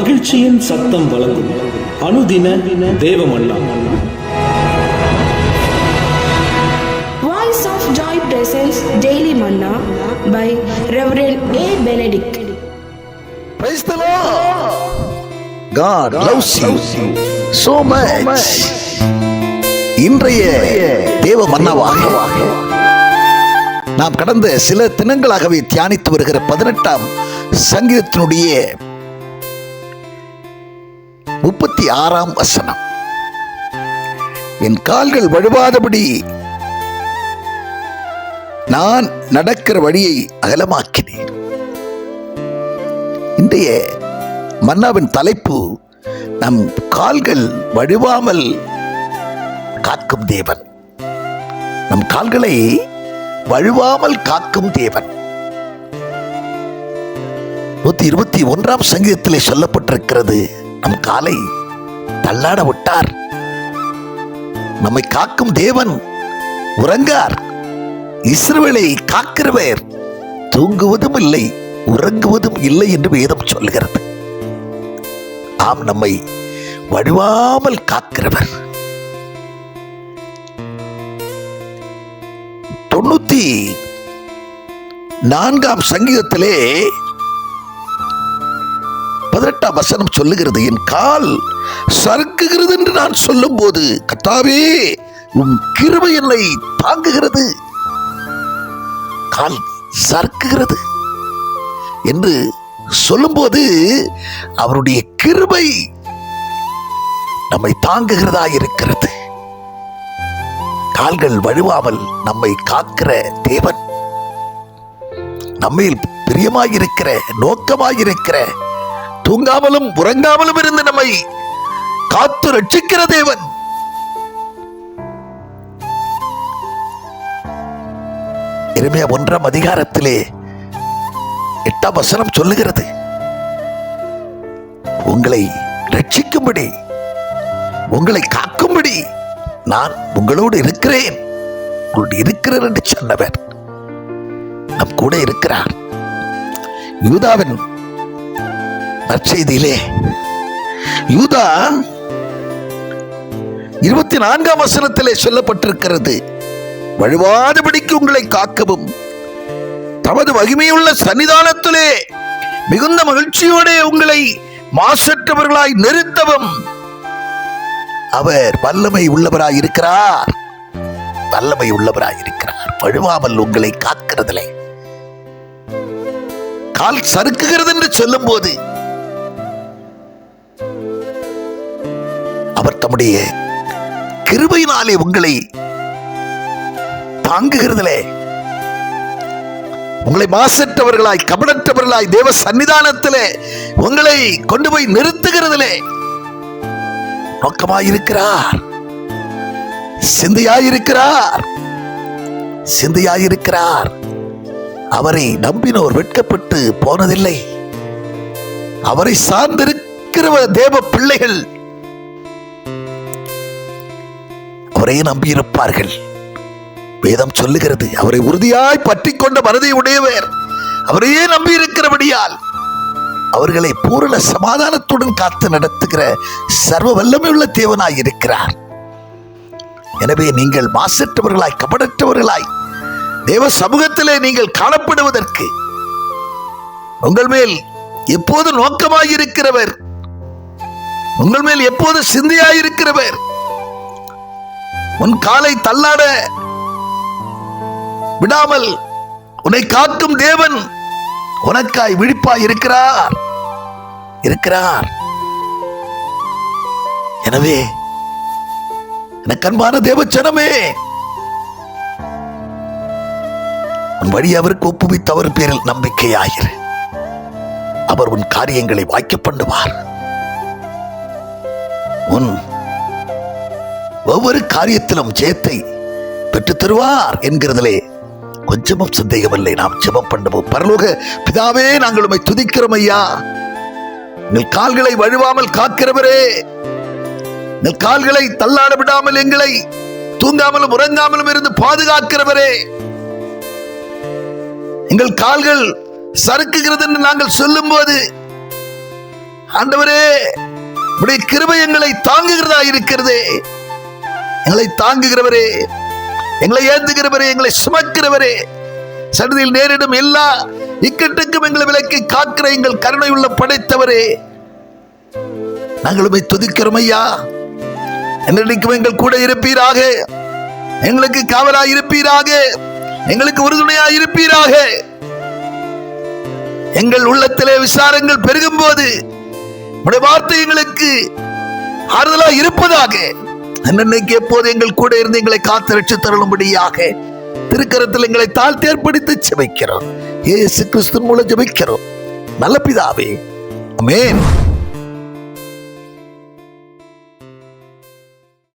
மகிழ்ச்சியின் சத்தம் வழங்கும் அனுதின தேவமல்லா Voice of Joy presents Daily Manna by Reverend A. Benedict. Praise the Lord. God loves you so much. இன்றைய தேவ மன்னவாக நாம் கடந்த சில தினங்களாகவே தியானித்து வருகிற பதினெட்டாம் சங்கீதத்தினுடைய முப்பத்தி ஆறாம் வசனம். என் கால்கள் வழுவாதபடி நான் நடக்கிற வழியை அகலமாக்கினேன். இன்றைய மன்னாவின் தலைப்பு நம் கால்கள் வழுவாமல் காக்கும் தேவன். நம் கால்களை வழுவாமல் காக்கும் தேவன். நூத்தி இருபத்தி ஒன்றாம் சங்கீதத்திலே சொல்லப்பட்டிருக்கிறது நம் காலை தள்ளாட விட்டார். நம்மை காக்கும் தேவன் உறங்கார். இஸ்ரவேலை காக்கிறவர் தூங்குவதும் இல்லை உறங்குவதும் இல்லை என்று வேதம் சொல்கிறது ஆம் நம்மை வழுவாமல் காக்கிறவர். தொண்ணூத்தி நான்காம் சங்கீதத்திலே பதினெட்டாம் வசனம் சொல்லுகிறது என் கால் சறுக்குகிறது என்று நான் சொல்லும் போது கத்தாவே உன் கிருபை என்னை தாங்குகிறது. கால் சறுக்குகிறது என்று சொல்லும்போது அவருடைய கிருபை நம்மை தாங்குகிறதா இருக்கிறது. கால்கள் வழுவாமல் நம்மை காக்கிற தேவன் நம்மில் பிரியமாயிருக்கிற நோக்கமாயிருக்கிற தூங்காமலும் உறங்காமலும் இருந்து நம்மை காத்து ரட்சிக்கிற தேவன். எருமையா ஒன்றாம் அதிகாரத்திலே எட்டாம் வசனம் சொல்லுகிறது. உங்களை ரட்சிக்கும்படி உங்களை காக்கும்படி நான் உங்களோடு இருக்கிறேன். உங்களோடு இருக்கிறேன் என்று சொன்னவர். நம் கூட இருக்கிறார். யூதாவின் நற்செய்தியிலே. யூதா இருபத்தி நான்காம் வசனத்திலே சொல்லப்பட்டிருக்கிறது. வழுவாதபடிக்கு உங்களை காக்கவும். தமது மகிமையுள்ள சன்னிதானத்திலே மிகுந்த மகிழ்ச்சியோட உங்களை மாசற்றவர்களாய் நிறுத்தவும். அவர் வல்லமை உள்ளவராய் இருக்கிறார் வல்லமை உள்ளவராய் இருக்கிறார் வழுவாமல் உங்களை காக்கிறதில்லை. கால் சறுக்குகிறது என்று சொல்லும் போது தம்முடைய கிருபையினாலே உங்களை தாங்குகிறதுலே. உங்களை மாசற்றவர்களாய் கபடற்றவர்களாய் தேவ சன்னிதானத்திலே உங்களை கொண்டு போய் நிறுத்துகிறதிலே. நோக்கமாயிருக்கிறார். சிந்தையாயிருக்கிறார். சிந்தையாயிருக்கிறார். அவரை நம்பினோர் வெட்கப்பட்டு போனதில்லை. அவரை சார்ந்திருக்கிற தேவ பிள்ளைகள் அவரே நம்பியிருப்பார்கள். வேதம் சொல்லுகிறது அவரை உறுதியாய் பற்றி கொண்ட மனதை உடையவர். அவரையே நம்பியிருக்கிறபடியால் அவர்களை பூரண சமாதானத்துடன் காத்து நடத்துகிற சர்வ வல்லமை உள்ள தேவனாய் இருக்கிறார். எனவே நீங்கள் மாசற்றவர்களாய் கபடற்றவர்களாய் தேவ சமூகத்திலே நீங்கள் காணப்படுவதற்கு உங்கள் மேல் எப்போது நோக்கமாயிருக்கிறவர்? உங்கள் மேல் எப்போது சிந்தையாயிருக்கிறவர்? உன் காலை தள்ளாட விடாமல் உன்னை காக்கும் தேவன் உனக்காய் விழிப்பாய் இருக்கிறார் இருக்கிறார். எனவே எனக்கு அன்பான தேவச்சனமே உன் வழி அவருக்கு ஒப்புவித்து அவர் பேரில் நம்பிக்கையாயிரு. அவர் உன் காரியங்களை வாய்க்க பண்ணுவார். உன் ஒவ்வொரு காரியத்திலும் ஜெயத்தை பெற்று தருவார் என்கிறதிலே கொஞ்சமும் சந்தேகமில்லை. நாம் ஜெபம் பண்ணுவோம். பரலோக பிதாவே நாங்கள் உம்மை துதிக்கிறோம் ஐயா. எங்கள் கால்களை வழுவாமல் காக்கிறவரே. எங்கள் கால்களை தள்ளாட விடாமல் எங்களை தூங்காமலும் உறங்காமலும் இருந்து பாதுகாக்கிறவரே. எங்கள் கால்கள் சறுக்குகிறது என்று நாங்கள் சொல்லும்போது ஆண்டவரே உடைய கிருபை எங்களை தாங்குகிறதா இருக்கிறதே எங்களை தாங்குகிறவரே எங்களை ஏந்துகிறவரே எங்களை சுமக்கிறவரே. சன்னதியில் நேரிடும் எல்லா இக்கட்டுக்கும் எங்களை விலக்கி காக்கிற எங்கள் கருணை உள்ள படைத்தவரே. நாங்கள் உம்மை துதிக்கிறோம் ஐயா. என்றைக்கும் எங்கள் கூட இருப்பீராக. எங்களுக்கு காவலாய் இருப்பீராக எங்களுக்கு உறுதுணையாய் இருப்பீராக எங்கள் உள்ளத்திலே விசாரங்கள் பெருகும் போது உடைய வார்த்தை எங்களுக்கு ஆறுதலாய் இருப்பதாக. அன்னைக்கு எப்போது எங்கள் கூட இருந்து எங்களை காத்து ரட்சி தருளும்படியாக திருக்கரத்தில் எங்களை தாழ்த்தி ஏற்படுத்தி ஜெபிக்கிறோம். ஏசு கிறிஸ்து மூலம் ஜெபிக்கிறோம். நல்ல பிதாவே. அமேன்